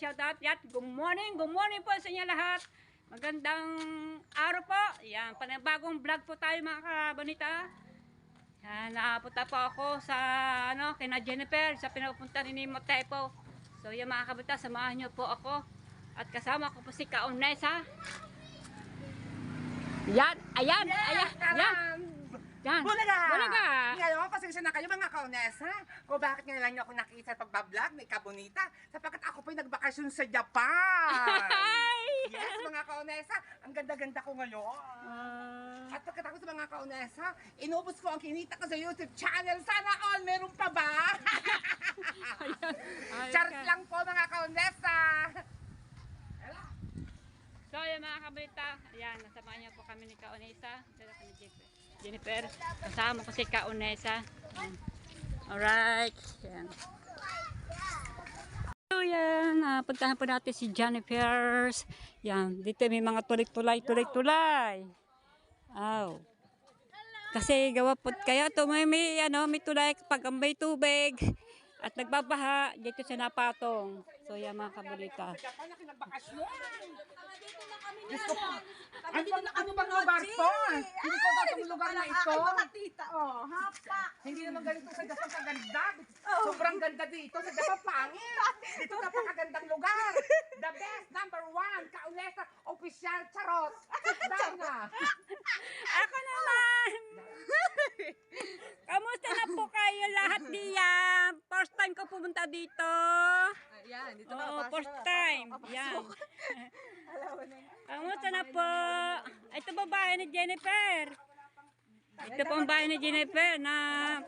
shout out. Yan, good morning, good morning po sa inyo lahat. Magandang araw po. Yan, panibagong vlog po tayo mga kabonita. Yan, nakapunta po ako sa, ano, kina Jennifer, sa pinapunta ni Motepo. So, yan mga kabonita, samahan niyo po ako. At kasama ko po si Kaunesa. Yan, ayan, ayan, yan. Yan. Bulaga! Bulaga! Ngayon, pasensya na kayo mga kaunesa kung bakit ngayon lang niyo ako nakita sa pagbablog ni Kabonita sapagkat ako po'y nagbakasyon sa Japan. Yes, mga kaunesa, ang ganda-ganda ko ngayon. Ah, At pagkatapos sa mga kaunesa, inubos ko ang kinita ko sa YouTube channel. Sana all, meron pa ba? ay, Charot ka. lang po mga kaunesa. So, yung mga kabalita, ayan, nasamahan niyo po kami ni Kaunesa. Dito kami Jennifer. Jennifer, kasama ko si Kaunesa. Alright. Ayan. So, yan, ah, puntahan po natin si Jennifer. Yan, dito may mga tulik-tulay, tulik-tulay. Aw. Kasi gawa po kaya to may, may ano may tulay pag may tubig at nagbabaha dito sa napatong. So yan mga kabalita. Sa. Diyos ko po. Ano bang, ano bang lugar to? Hindi ko ba itong lugar na ito? tita, oh, hapa. Hindi naman ganito sa Japan kaganda. Sobrang ganda dito. Sa Japan pangit. Dito napakagandang lugar. The best, number one, Kaunesa, official, charot. Dana. Ako naman! Kamusta na po kayo lahat diyan? First time ko pumunta dito. Ayan, dito Oo, first time. Yan. Kamusta na po? Ito ba bahay ni Jennifer? Ito po ang bahay ni Jennifer na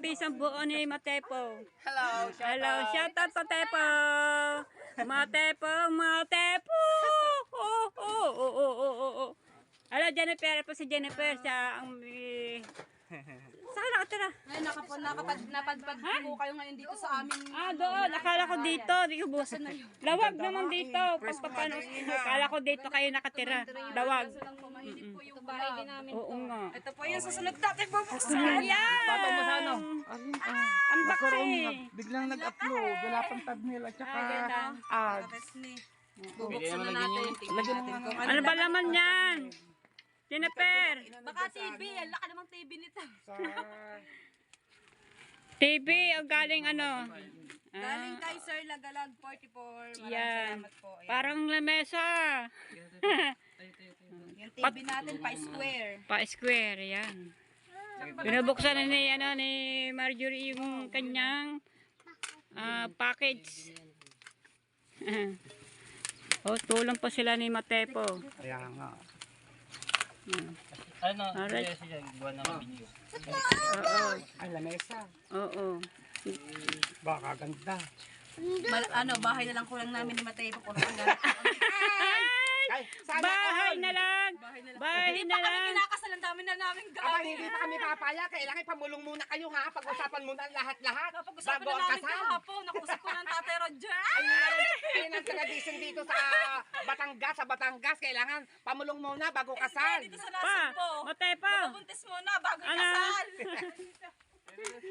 pisang buo ni Matepo. Hello, Hello, shout out Matepo! Matepo, Matepo! Oh, oh, oh, oh, oh, oh, oh. Hello, Jennifer. Po si Jennifer. Siya ang... eh, Saan nakatira? Ngayon, nakapon, nakapad, napadpad po kayo ngayon dito sa amin. Ah, doon. Akala ko dito. Bus. Lawag naman dito. Pagpapano. Akala ko dito kayo nakatira. Lawag. Mahilig po yung bahay din namin. Oo nga. Ito po yung susunod natin po. Ayan! Patay mo sa ano? Ang Nagkaroon baksi. na, biglang nag-upload. Wala pang thumbnail at saka ads. Bubuksan na natin. Tingnan natin Ano ba laman yan? Jennifer. Baka TV, ang laki namang TV nito. Sa... TV o galing ano? Galing Ah, kay Sir Lagalag 44. Maraming salamat po. Ayan. Parang lamesa. Yung TV natin pa square. Pa-square, yan. Binubuksan na ni, ano, ni Marjorie yung kanyang ah, package. oh, tulong pa sila ni Matepo. Kaya nga. Ano? Alright. Siya, buwan ng video. Oo, Ay, lamesa. oo. Baka ganda. Mal, ano, bahay na lang kulang namin ni Mateo. Kung ang ganit. Ay, sana Bahay all. na lang! Bahay na lang. Bahay Hindi na pa kami lang! kinakasal. Ang dami na namin Aba, gawin. hindi pa kami papaya. Kailangan pamulong muna kayo ha. Pag-usapan muna ang lahat-lahat. Napag-usapan Bago na ang namin kasal. kahapon. Nakusap ko ng Tate Roger. Ayun, ayun ang tradition dito sa Batangas. Sa Batangas, kailangan pamulong muna bago kasal. Dito sa Pa! Nasugbo. Matepo! Mabuntis muna bago Ano?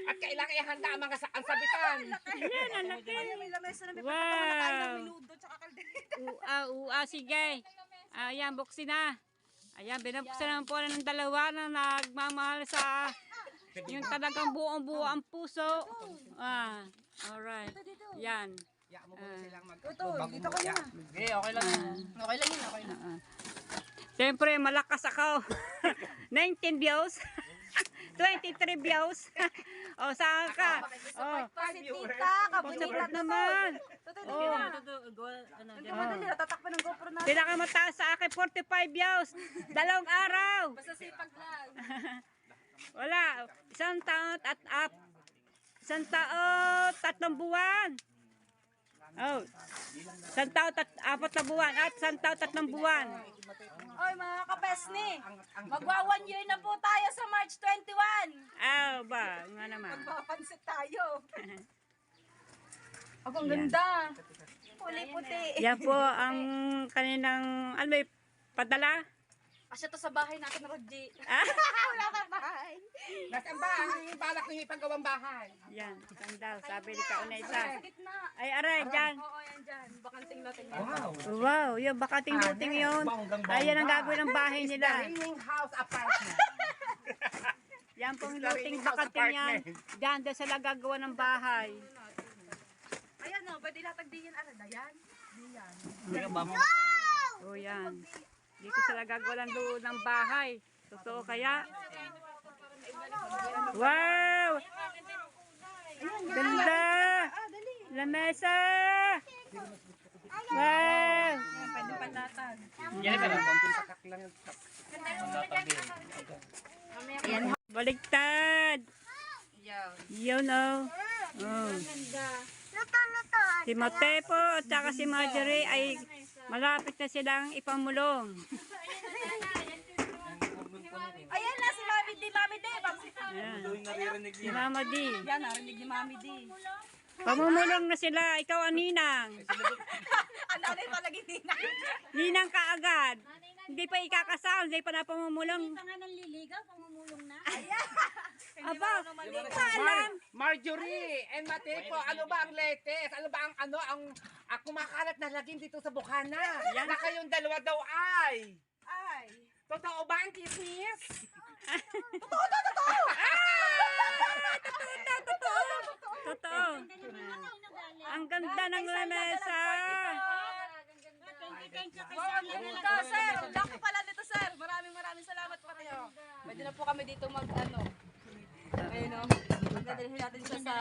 At kailangan ihanda ang mga sa- ang sabitan. Yan, ang laki! Ay, may lamesa na may Wow. pagkakataon ng minudo tsaka kaldereta. Ua, ua, sige. Ayan, buksin na. Ayan, binabuksan naman po ng dalawa na nagmamahal sa yung talagang buong buo ang puso. Ah, alright. Yan. Ya, mo muna silang mag- Ito, dito ko na. Okay, okay lang. yan. Okay lang yun, okay lang. Siyempre, malakas ako. 19 views. 23 views. o, saan ka? O, Pa si tita, kabunita support naman. Tutoy, Oh. Ano, Hindi madali, natatakpan ng GoPro natin. Pinakamataas sa akin, 45 views. Dalawang araw. Basta sipag lang. Wala. Isang taon at up. Isang taon, tatlong buwan. Oh. Isang taon, tat, apat na buwan. At isang taon, tatlong buwan. Oy, mga kapesni. Magwa one year na po tayo sa March 21. Ah, ba? Nga naman. Magpapansit tayo. Ako, ang ganda. Puli-puti. Yan po ang kaninang, ano ba, padala? Asya to sa bahay natin, Rodji. Ah, Wala ka bahay. Nasaan ba ang balak ninyo ipagawang bahay? Yan, isang daw, sabi ni Kaunesa. Gitna. Ay, aray, dyan. Oo, yan dyan. Bakanting natin yan. Wow. Wow, yung bakating-luting yun. Ayan ang gagawin ng bahay The nila. Ringing House Apartment. Yan pong It's luting bakating yan. Diyan, doon sila gagawa ng bahay. Ayan o, pwede latag di yan. Arada yan. Di yan. O yan. Dito sila gagawa ng luto ng bahay. Totoo kaya? Wow! Ganda! Lamesa! Wow! Pwede panatan. Yan pa lang. Konting pakak lang. Baliktad! Yan. Yun o. Oh. Si Matepo at saka si Marjorie ay malapit na silang ipamulong. Ayan na si Mami D. Mami D. Ayan. naririnig Si Mama D. Yan, narinig ni Mami D. Pamumulong na sila. Ikaw ang ninang. Ang nanay pa naging nina. Ninang ka agad. Hindi pa ikakasal. Hindi pa na pamumulong. pa nga nanliligaw, pamumulong na. Aba, hindi pa alam. Marjorie and Matepo, ano ba ang latest? Ano ba ang ano ang, ang kumakalat na lagim dito sa Bukana? Na kayong dalawa daw ay. Ay. Totoo ba ang kismis? Totoo. Ang ganda ng lamesa. Thank you, Ito, sir. Dako pala nito, sir. Maraming maraming salamat po kayo. Pwede na po kami dito mag, ano, ayun o. Magdadalhin natin siya sa,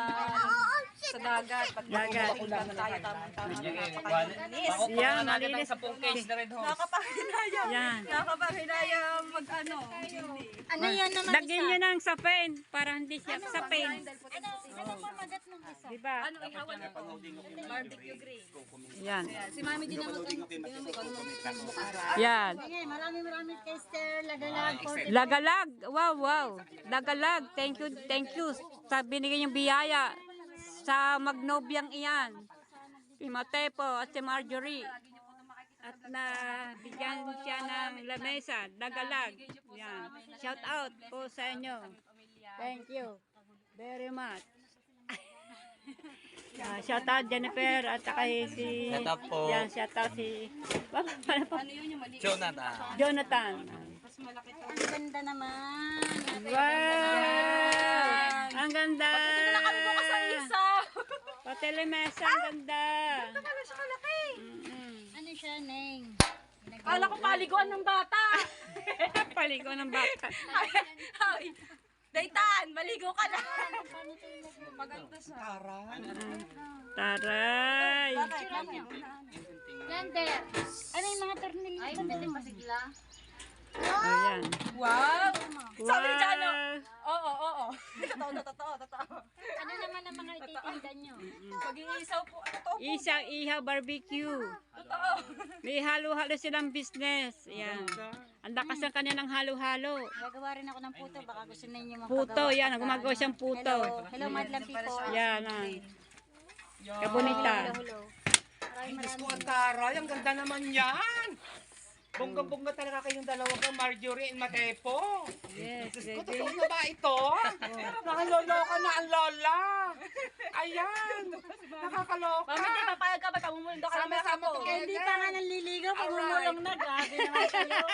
sa dagat. Pag Dagat. na tayo, tamang-tama. Napakalinis. Yan, malinis. sa pong cage na red horse. Nakakapanghinayang. Yan. Nakakapanghinayang mag, ano. Ano yan naman Lagyan nyo ng sapin para hindi siya sapin. Ano, ano isa? Diba? Ano, ihawan niyo po. Barbecue grill. Yan. Ayan, Si Mami din naman, bukara. Yan. Sige, maraming maraming kay Sir Lagalag the Lagalag. Wow, wow. Lagalag. Thank you, thank you. Sa binigay yung biyaya sa magnobyang iyan. Si Matepo at si Marjorie. At na bigyan siya ng lamesa, lagalag. Yan. Shout out po sa inyo. Thank you very much. Ah, shout out Jennifer at saka si Shout out po. Yan, shout out si Ano yun yung maliit? Jonathan. Jonathan. Mas malaki to. Ang ganda naman. Wow! Ang ganda! Nakabuko ka sa isa. Pati lamesa, ang ganda! Ano siya kalaki? Ano siya, Neng? Kala ko paliguan ng bata. Paligo ng bata. Ay, Daytan, maligo ka na. Maganda siya. Taray! Bakit? Lander. Ano yung mga tornilyo? Ay, hindi pasigla. Ayan. Wow! Sabi niya, ano? Oo, oo, oo. Totoo, totoo, totoo. Ano naman ang mga ititinda nyo? Mag-iisaw po. Isang ihaw barbecue. Totoo. May halo-halo silang business. Ayan. Ang lakas ng kanilang halo-halo. Gagawa rin ako ng puto. Baka gusto ninyo magpagawa. Puto, yan. Gumagawa siyang puto. Hello, hello madlang people. Yan. Ang. Kabunita. Hello, hello. Maraming Diyos ko, ang taray. Ang ganda naman yan. Bongga-bongga talaga kayong dalawa ka, Marjorie and Matepo. Yes, Diyos ko, baby. totoo na ba ito? Nakaloloka na ang lola. Ayan. Nakakaloka. Mami, di papayag ka ba? Pamumundo ka naman ako. Hindi pa nga nanliligaw, pagmumulong na. Grabe naman kayo.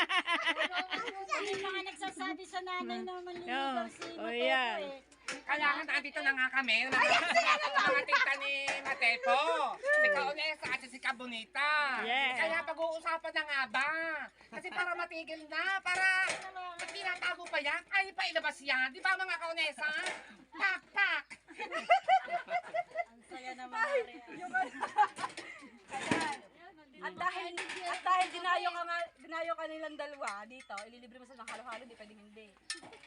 Ano yung mga nagsasabi sa nanay na manliligaw si Oh, Matepo yan. eh. Kaya nga nandito na nga kami. Mga tita ni Matepo. Si Kaonesa at si Kabonita. Yeah. Kaya pag-uusapan na nga ba? Kasi para matigil na, para pag tinatago pa yan, ay pa ilabas yan. Di ba mga Kaonesa? Pak, pak. Ang saya naman. Mari. At dahil, at dahil dinayo ka nga, dinayo ka nilang dalawa dito, ililibre mo sa ng halo-halo, di pwedeng hindi.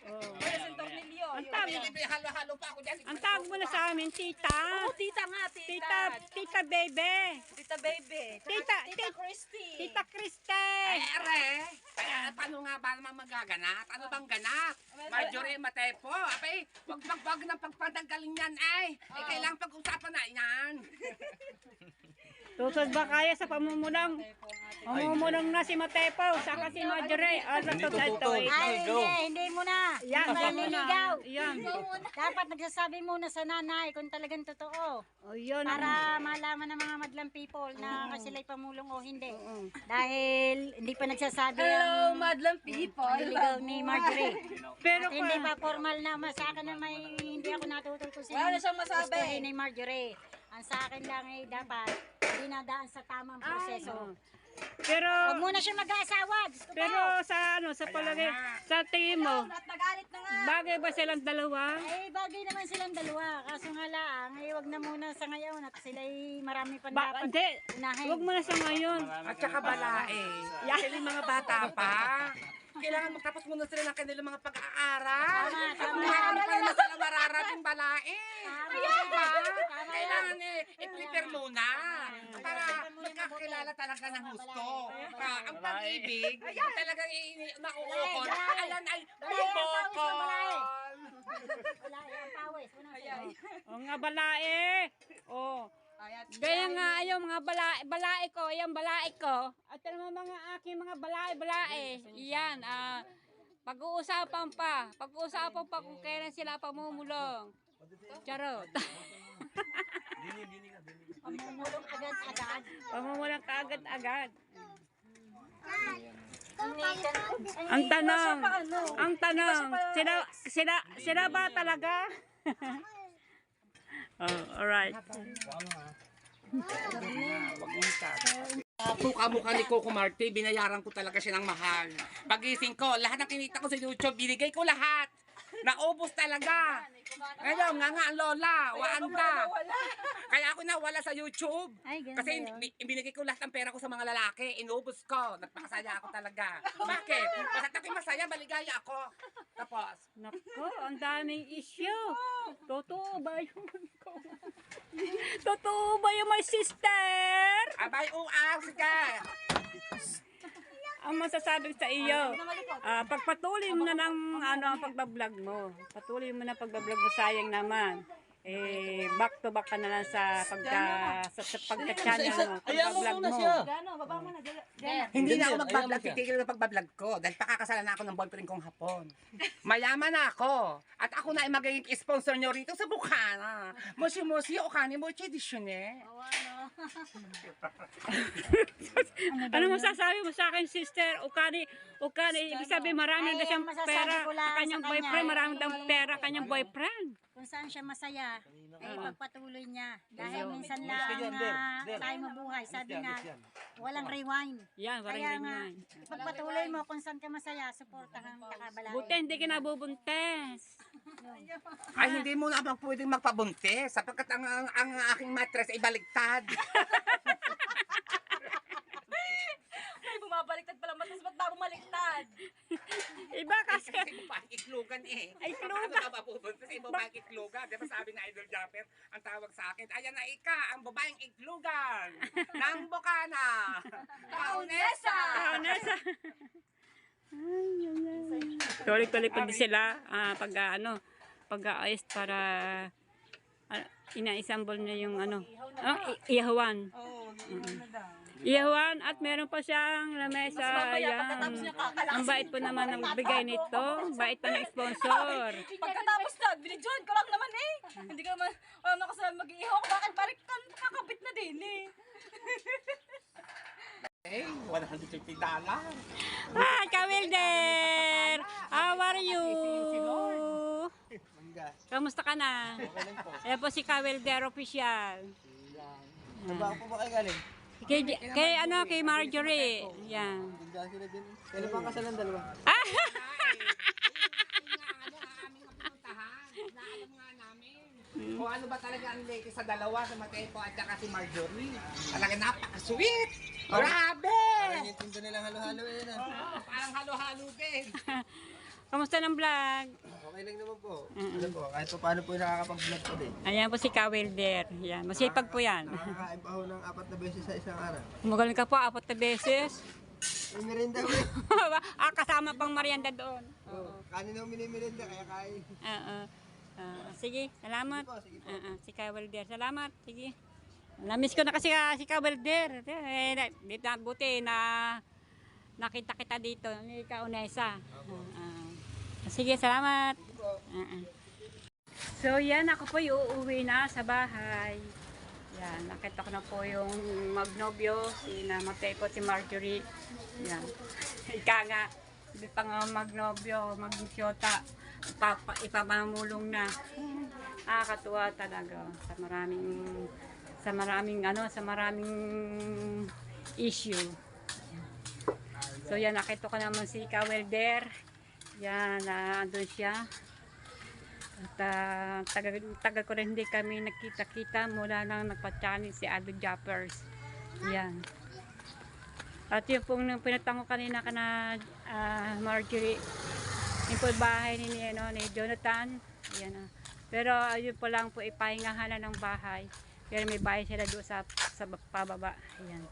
Oh. Wala sa tornilyo. Ang yun. tawag, Hindi, halo-halo pa ako dyan. ang tawag mo na sa amin, tita. Oh, tita nga, tita. Tita, tita bebe. Tita baby. Tsaka Tita, Tita tita, Christy. tita Kriste. Ay, are. Kaya paano nga ba naman magaganap? Ano bang ganap? Marjorie Matepo. Abay, wag wag wag ng pagpadagaling yan ay. Eh, kailangan pag-usapan na yan. Susod ba kaya sa pamumulong? Pamumulong na si Matepo, saka si Marjorie. Ano to ito? Ay, hindi, hindi mo na. Yan, Manliligaw. Yan. Dapat nagsasabi muna sa nanay kung talagang totoo. O, yun. Para malaman ng mga madlang people na sila'y pamulong o hindi. Dahil hindi pa nagsasabi Hello, ang madlang people. manliligaw ni Marjorie. Pero At hindi pa formal na sa akin na may hindi ako natututusin. Wala na siyang masabi. Gustuhin ni Marjorie. Ang sa akin lang ay dapat dinadaan sa tamang proseso. pero Huwag muna siya mag-aasawa. Diyos ko pero sa ano, sa palagay, sa tingin mo, At nagalit na nga. bagay ba silang dalawa? Ay, bagay naman silang dalawa. Kaso nga lang, ay wag na muna sa ngayon at sila'y marami pa Ba, dapat hindi. unahin. Huwag mo na sa ngayon. At saka balae. Sila yung mga bata pa. Kailangan magtapos muna sila ng kanilang mga pag-aaral. Tama, tama. marami pa naman sila mararating balae. Tama. Diba? Tama Kailangan eh, i-prepare muna. Para magkakilala talaga ng gusto. Ah, ang pag-ibig, talagang nauukol. Ayan ay bumukol. Wala, yan, pawis. Unang sayo. O nga balae. O. Gaya nga ayo mga balae, balae ko, ayan balae ko. At ano mga aking mga balae, balae. Iyan, ah, pag-uusapan pa. Pag-uusapan pa kung kailan sila pamumulong. Charot. Pamumulong agad-agad. pamumulong ka agad-agad. Ang Ang tanong, Ano? ang tanong, sila, sila, sila ba talaga? oh, alright. Mukha-mukha ni Coco Marti, binayaran ko talaga siya ng mahal. Pagising ko, lahat ng kinita ko sa YouTube, binigay ko lahat. Naubos talaga. Ngayon, nga nga, lola, waanda. Kaya ako nawala sa YouTube. Ay, ganun Kasi ba yun? binigay ko lahat ng pera ko sa mga lalaki. Inubos ko. Nagpakasaya ako talaga. Bakit? Bakit ako'y masaya, maligaya ako. Tapos, Nako, ang daming issue. Totoo ba yung Totoo ba yung my sister? abay, uang, sige. Ang masasabi sa iyo, ah, pagpatuloy mo na ng ano, ang pagbablog mo. Patuloy mo na pagbablog mo, sayang naman. Eh, back to back ka na lang sa pagka sa, sa pagka-channel mo, pagbablog mo. Gano, baba mo na. Gano. Hindi na ako magbablog, titigil na pagbablog ko. Dahil pakakasalan na ako ng boyfriend kong hapon. Mayaman na ako. At ako na ay magiging sponsor nyo rito sa Bukana. Musi-musi, o kani mo, chedishune. Ano masasabi mo sa akin, sister? Ukani, ukani, ibig sabihin marami na siyang masasabi pera. ko lang Sa kanyang kanya, boyfriend, marami daw pera kanyang boyfriend. Kung saan siya masaya, ay pagpatuloy niya. Dahil minsan lang uh, tayo mabuhay. Sabi nga, walang rewind. Yan, parang Kaya nga, ganyan. pagpatuloy mo kung saan ka masaya, supportahan ka kabalay. Buti hindi ka nabubuntes. Ay, hindi mo na mag pwedeng magpabuntis sapagkat ang, ang, ang aking mattress ay baligtad. Ay, bumabaliktad pala matas. Ba't ba bumaliktad? Iba kasi. Kasi babaeng iklugan eh. Ay, iklugan. Paano ka mapubuntis? Ay, babaeng iklugan. Di ba sabi na Idol Japper, ang tawag sa akin, ayan na ika, ang babaeng iklugan ng Bukana. Kaunesa! Ah, nasa. Tuloy-tuloy pa din sila ah, pag ah, ano, pag aayos para ah, ina-assemble niya yung ano, ah, i- ihawan. Oo, oh, na daw. Ihawan at meron pa siyang lamesa. kakalasin. Ang bait po naman ng bigay nito. Bait pa ng sponsor. Pagkatapos na, binidyohan ko lang naman eh. Hindi ka naman, wala na kasi mag-iihaw ko. Bakit baliktad? Kakabit na din eh. Eh, 150 dollar. Hi, Kawilder! How are you? Kamusta ka na? Ayan po si Kawilder official. Saan po ba kayo galing? Kay, kay ano, kay Marjorie. Yan. Diyan sila din. Kailan pa kasal ng dalawa? Kung ano ba talaga ang latest sa dalawa, sa Mateo at saka si Marjorie. Talaga napaka-sweet! Grabe! Yung tinda nilang halo-halo eh. Oo, parang halo-halo din. Kamusta ng vlog? Okay lang naman po. Ano po, kahit pa paano po nakakapag-vlog po din. Ayan po si Kawilder. Yan. Masipag po yan. Nakakain pa ho ng apat na beses sa isang araw. Magaling ka po, apat na beses. May merienda ko eh. ah, kasama pang Marianda doon. Oo. Kanin ho minimerienda kaya kain. Oo. Ah, sige, salamat. Po, sige po. Ah, ah, si Kawilder. Salamat. Sige. Namiss ko na kasi ah, si Kawilder. Eh, na- dito, buti na nakita kita dito ni Kaunesa. Ah, ah. Sige, salamat. Uh-uh. So yan, ako po yung uuwi na sa bahay. Yan, nakita ko na po yung magnobyo, si namatay po si Marjorie. Yan. Ika nga, hindi pa nga magnobyo, magsyota. Ipapa, ipamamulong na. Nakakatuwa talaga sa maraming sa maraming ano, sa maraming issue. So yan, nakita ko naman si Kawelder. Yan, uh, andun siya. At uh, tagal, tagal ko rin hindi kami nakita-kita mula nang nagpa-challenge si Ado Jappers. Yan. At yung pong nung pinatang ko kanina ka na ah, Marjorie, yung po bahay ni, ni, ano, ni Jonathan. Yan, ah. Pero ayun po lang po ipahingahan na ng bahay. Pero may bahay sila doon sa, sa pababa. Ayan.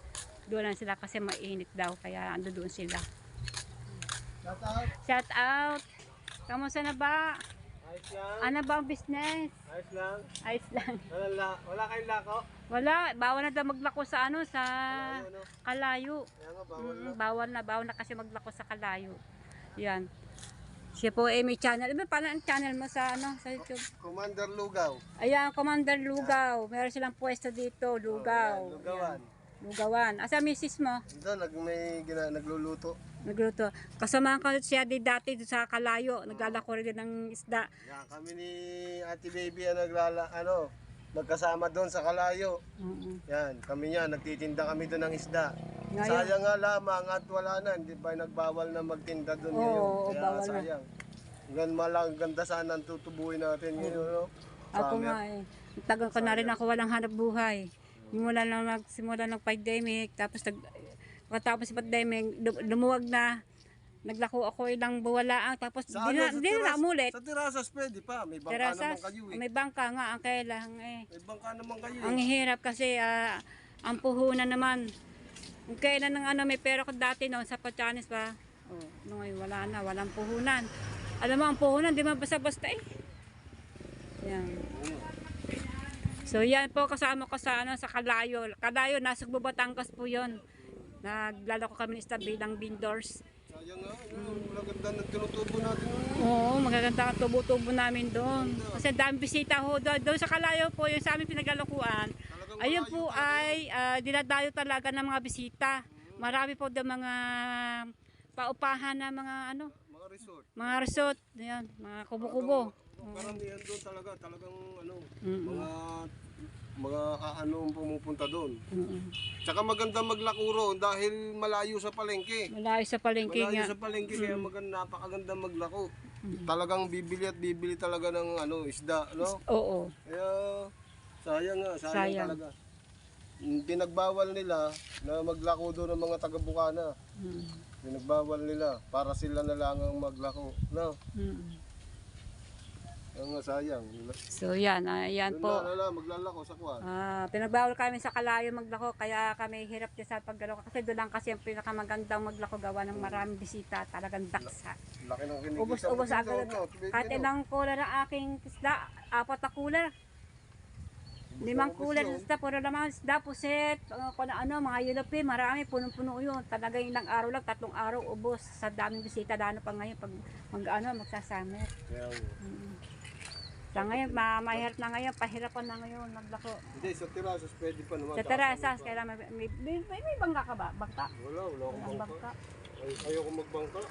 Doon lang sila kasi mainit daw. Kaya ando doon sila. Shout out. Kamusta na ba? Ayos lang. Ano ba ang business? Ayos lang. Ayos lang. Wala, la- wala kayong lako. Wala, bawal na daw maglako sa ano, sa Ano? kalayo. Kaya nga, bawal Mm, bawal na, bawal na kasi maglako sa kalayo. Yan. Siya po eh, may channel. Iba pala ang channel mo sa ano, sa YouTube? Commander Lugaw. Ayan, Commander Lugaw. Meron silang pwesto dito, Lugaw. Ayan, Lugawan. Lugawan. Asa misis mo? Doon, nag, may gina, nagluluto. Nagluto. Kasama ko siya di dati sa kalayo. Naglalako rin din ng isda. Yan, kami ni Ate Baby ang naglala, ano, magkasama doon sa Kalayo. Oo. Yan, kami yan, nagtitinda kami doon ng isda. Ngayon- Sayang nga lamang at wala na, hindi ba nagbawal na magtinda doon Oo, ngayon. oo, Kaya bawal na. sayang. Gan malang ganda sana ang tutubuhin natin ngayon, no? Ako Summer. nga eh. Tagal ko na rin ako walang hanap buhay. Simula nang nagsimula ng pandemic, tapos nag, pagkatapos ng pandemic, lumuwag na, naglako ako ilang buwalaang, tapos Sa di ano, na, sa di na namulit. Sa terasas pwede pa, may bangka Terasas, naman kayo eh. may bangka nga ang kailangan eh. May bangka naman kayo Ang eh. hirap kasi ah, ang puhunan naman. Kung kailan ng ano, may pera ko dati noon sa Pachanes pa. Oh, no, ngayon wala na, walang puhunan. Alam mo, ang puhunan, di man basta-basta eh. Yan. So yan po kasama ko sa ano sa Kalayo. Kalayo nasa Batangas po 'yon. Naglalako kami ng isda bilang vendors. Sayang nga, yung maganda ng tinutubo natin. Oo, magaganda ang tubo-tubo namin doon. Kasi dami bisita ho doon. Doon sa Kalayo po, yung sa aming pinaglalukuan. Talagang Ayun po ay ah, dinadayo talaga ng mga bisita. Marami po doon mga paupahan na mga ano, Mga resort. mga resort, yan, mga kubo-kubo. Karamihan doon talaga, talagang ano, Mm-mm. mga mga ang pumupunta doon. Mm-mm. Tsaka maganda maglako dahil malayo sa palengke. Malayo sa palengke Malayo nga. sa palengke kaya maganda napakaganda maglako. Talagang bibili at bibili talaga ng ano isda, no? Oo. Kaya sayang nga, sayang, Sayang. talaga. Mm, Pinagbawal nila na maglako doon ng mga taga-Bukana. Mm. Pinagbawal nila para sila na lang ang maglako. No? Mm. Nga sayang. So yan, ah, yan Doon po. na, na, maglalako sa kwan. Ah, pinagbawal kami sa Kalayo maglako kaya kami hirap din sa paglalako kasi doon lang kasi ang pinakamagandang maglako gawa ng maraming bisita, talagang daksa. Laki ng kinikita. Dito, agad. Kahit ilang cooler ang aking isda, apat na cooler. Limang cooler ng isda, puro naman isda, puset, uh, kung ano, mga yulopi, marami, punong-puno yun. Talaga ilang araw lang, tatlong araw, ubos. Sa daming bisita, dano pa ngayon, pag mag, ano, magsasummer. Kaya nga. Sa ngayon, ma mahirap na ngayon, pahirapan na ngayon, maglako. Hindi, sa terasas pwede pa naman. Sa terasas, kailangan may, may, may, may, may bangka ka ba? Bangka? Wala, wala akong bangka. bangka. Ay, ayoko magbangka.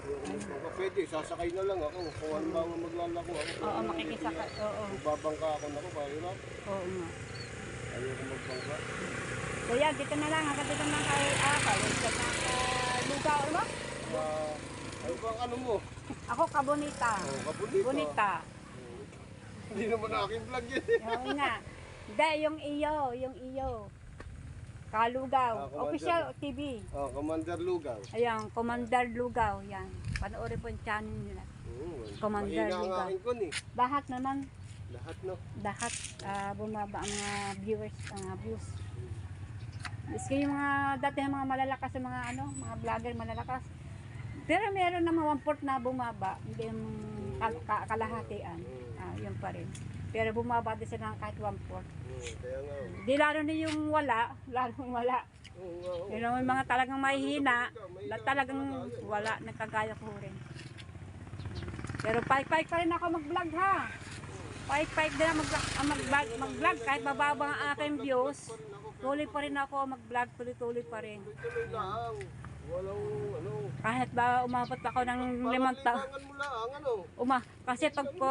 Ayoko magbangka. Pwede, sasakay na lang ako. Kung ano ba maglalako ako. Oo, makikisaka. Oo, Babangka ako na ako, kahirap. oo nga. Ayoko magbangka. So yan, dito na lang, hanggang dito na lang kay Aka. Yung sa mga lugaw, ano? Ah, ano bang ano mo? Ako, kabonita. Oh, kabunita. Bonita. Hindi naman aking vlog yan. Oo nga. Hindi, yung iyo, yung iyo. Kalugaw. Ah. Official TV. Oh, Commander Lugaw. Ayan, Commander Lugaw. Yan. Panoorin po yung channel nila. Oo, Commander mahina ang Lugaw. aking kun eh. Lahat naman, Lahat no. lahat ah, bumaba ang mga viewers, ang mga views. Miski yung mga dati mga malalakas yung mga ano, mga vlogger malalakas. Pero meron naman one fourth na bumaba, hindi yung kal- ka- kalahatian. Yun pa rin. Pero bumaba din sila ng kahit one fourth. Oo, kaya nga. oh. Di lalo na yung wala, lalong wala. Oo nga. oh. Yun naman mga talagang mahihina, na talagang wala, nagkagaya ko rin. Pero paik-paik pa rin ako mag-vlog ha. Paik-paik din ako mag- ah, mag-vlog, mag-vlog kahit mababa ang aking views. Tuloy pa rin ako mag-vlog, tuloy-tuloy pa rin. Tuloy lang. Walang ano. Kahit ba umabot ako ng limang taon. Kailangan mo lang, ano. Uma, kasi pag po,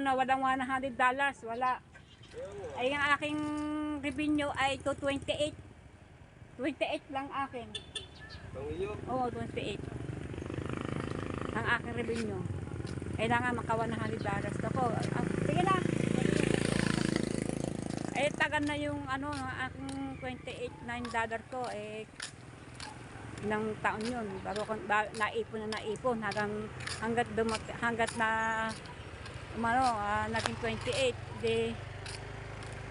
ano, walang 100 dollars, wala. Ay, ang aking revenue ay 228. 28 lang akin. Ang iyo. Oo, 28. Ang aking revenue. Kailangan maka 100 dollars ako. Ah, sige na. Eh, tagan na yung ano, ang aking 28, 9 dollar ko. Eh, ilang taon yun. Bago ko, ba, naipon na naipon hanggang, hanggat, dumat, hanggat na umano, ah, naging 28. Di,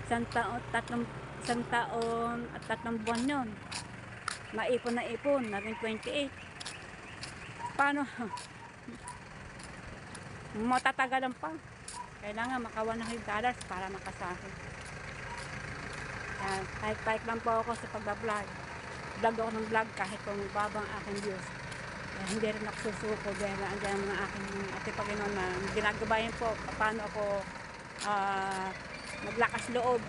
isang taon, tatlong, isang taon at tatlong buwan yun. Naipon na ipon, naging 28. Paano? Matatagalan pa. Kailangan maka 100 dollars para makasahod. Yan, kahit kahit lang po ako sa pagbablog. Vlog ako ng vlog kahit kung babang aking views. Kaya hindi rin ako susuko dahil andyan mga aking ate Panginoon na ginagabayan po paano ako ah, maglakas loob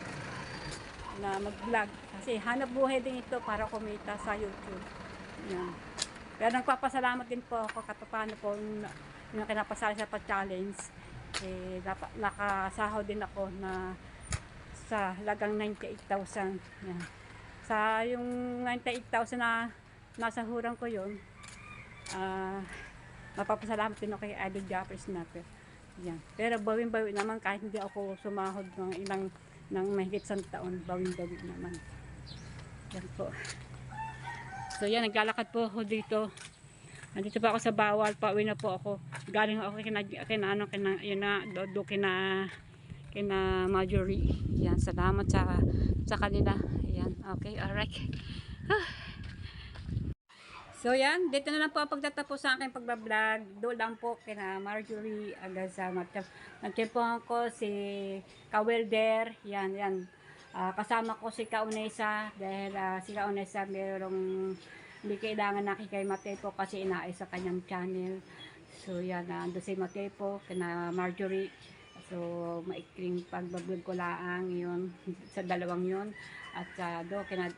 na mag-vlog. Kasi hanap buhay din ito para kumita sa YouTube. Yan. Pero nagpapasalamat din po ako kahit paano po yung, kinapasali sa pa-challenge. Eh, nakasahod din ako na sa lagang 98,000. Yan. Sa yung 98,000 na nasa hurang ko yun, ah mapapasalamat din ako kay Idol Japper Snapper. Yan. Pero bawin-bawi naman kahit hindi ako sumahod ng ilang ng mahigit isang taon, bawin-bawi naman. Yan po. So yan, naglalakad po ako dito. Nandito pa ako sa bawal, pauwi na po ako. Galing ako kina, kina ano, kina, yun na, do, do, kina, kina Marjorie. Yan, salamat sa, sa kanila. Yan, okay, alright. Ah. So yan, dito na lang po pagtatapos sa aking pagbablog. Doon lang po kina Marjorie Agazama. Nagtipuhan ko si Kawelder. Yan, yan. Ah, kasama ko si Kaunesa dahil ah, si Kaunesa mayroong hindi kailangan na kay Matepo kasi inaay sa kanyang channel. So yan, uh, ando si Matepo, kina Marjorie. So maikling pagbablog ko laang yun sa dalawang yun. At sa do, kina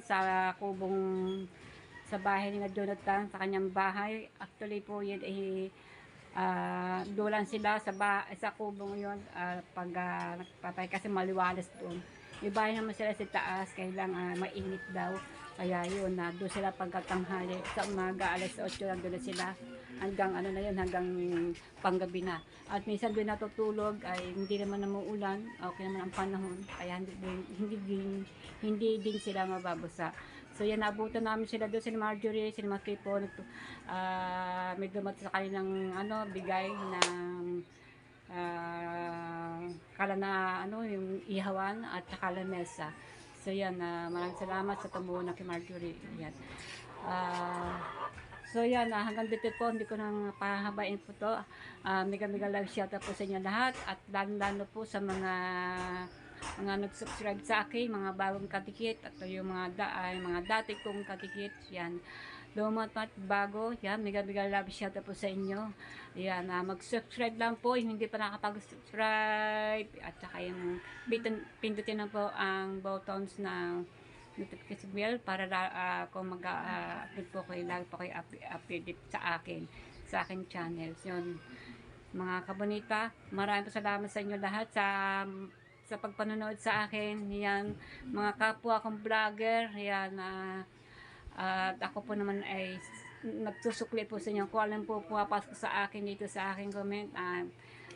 sa kubong sa bahay ni Jonathan, sa kanyang bahay. Actually po yun eh, ah doon lang sila sa, ba sa kubong yun ah, pag ah, nagpapay kasi maliwalas doon. May bahay naman sila sa taas, kailangan mainit daw. Kaya yun, na doon sila pagkatanghali. Sa umaga, alas 8 lang doon sila. Hanggang ano na yun, hanggang panggabi na. At minsan doon natutulog, ay hindi naman namuulan. Okay naman ang panahon. Kaya hindi din, hindi din, hindi din sila mababasa. So yan, naabutan namin sila doon, si Marjorie, si Maki po, nagtu- ah, may dumat sa kanilang ano, bigay ng ah, kala na ano, yung ihawan at saka lamesa. So yan, ah, maraming salamat sa tumuo na kay Marjorie. Yan. Ah, so yan, ah, hanggang dito po, hindi ko nang pahabain po to. Uh, mega mega love shout out po sa inyo lahat at lalo lalo po sa mga mga nag-subscribe sa akin, mga bagong katikit at yung mga da, mga dati kong katikit. Yan. Lumat at bago, yan, mega mega love shout out po sa inyo. Yan, ah, mag-subscribe lang po, yung hindi pa nakapag-subscribe at saka yung pindutin, pindutin na po ang buttons na notification bell para ah, kung mag-upload po kayo, lagi po kayo up- updated sa akin, sa akin channels. Yun, mga kabonita, maraming po salamat sa inyo lahat sa sa pagpanonood sa akin. Yan, mga kapwa kong vlogger, yan, ah, at ako po naman ay nagsusukli po sa inyo kung alam po pumapasok sa akin dito sa aking comment. ah,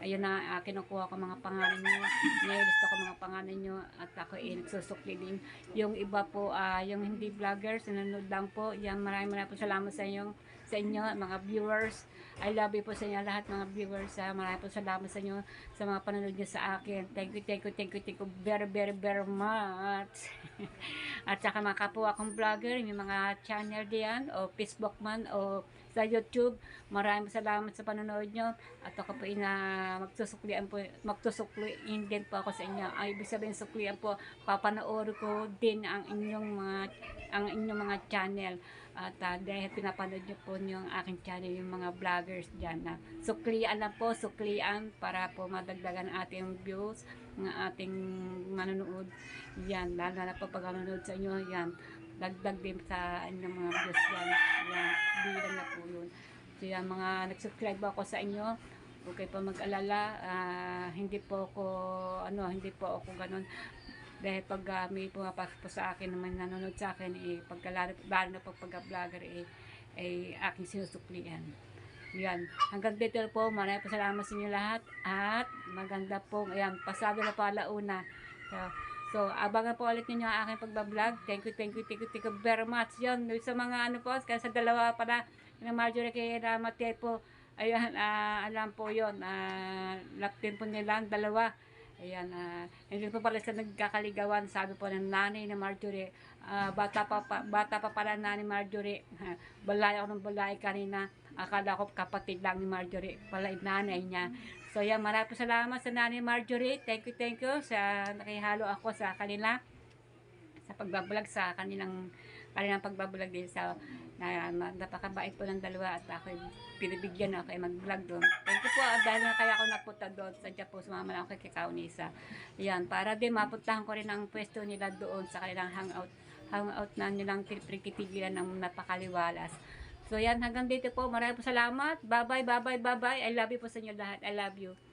ayun na, uh, kinukuha ko mga pangalan nyo. Nililista ko mga pangalan nyo at ako ay nagsusukli din. Yung iba po, ah, yung hindi vloggers, nanonood lang po. Yan, maraming maraming po salamat sa inyo, sa inyo, mga viewers. I love you po sa inyo lahat mga viewers. Ha. Maraming po salamat sa inyo sa mga panonood nyo sa akin. Thank you, thank you, thank you, thank you very, very, very much. At saka mga kapwa kong vlogger, may mga channel diyan, o Facebook man, o sa YouTube. Maraming salamat sa panonood nyo. At ako po ina magsusuklian po, magsusukliin din po ako sa inyo. Ay, ibig sabihin suklian po, papanood ko din ang inyong mga ang inyong mga channel. At ah, dahil pinapanood nyo po yung aking channel, yung mga vloggers dyan. Na suklian lang po, suklian para po madagdagan ating views, ng ating manonood. Yan, lalo na po pag sa inyo, yan. Dagdag din sa inyong mga views yan. Yan, bilang na po yun. Yan, mga nag-subscribe ako sa inyo. Okay po mag-alala. ah, hindi po ako, ano, hindi po ako ganun. Dahil pag ah, may pumapasok po sa akin naman nanonood sa akin, eh, pagka, lalo, na pag pagka-vlogger, eh, ay aking sinusuklian. Yan. Hanggang dito po, maraming po salamat sa inyo lahat. At maganda po, ayan, pasado na po alauna. So, so abangan po ulit ninyo ang aking pagbablog. Thank you, thank you, thank you, thank you very much. Yan, sa mga ano po, kaya sa dalawa pala, yung Marjorie kay Ramate po, ayan, ah, alam po yon ah, laptin po nila ang dalawa. Ayan, ah, hindi po pala sa nagkakaligawan, sabi po ng nanay ni Marjorie, ah, bata pa, pa bata pa pala nanay Marjorie, balay ako ng balay kanina, akala ko kapatid lang ni Marjorie, pala nanay niya. So yan, maraming salamat sa nanay Marjorie, thank you, thank you, sa nakihalo ako sa kanila, sa pagbablog sa kanilang kanilang pagbablog din sa na, na napakabait po ng dalawa at ako pinibigyan ako ay mag-vlog doon. Thank you po ah, dahil na kaya ako napunta doon sa po sumama lang kay Kaunisa. Yan, para din mapuntahan ko rin ang pwesto nila doon sa kanilang hangout hangout na nilang pinipigtigilan ng napakaliwalas. So yan, hanggang dito po. Maraming po salamat. Bye-bye, bye-bye, bye-bye. I love you po sa inyo lahat. I love you.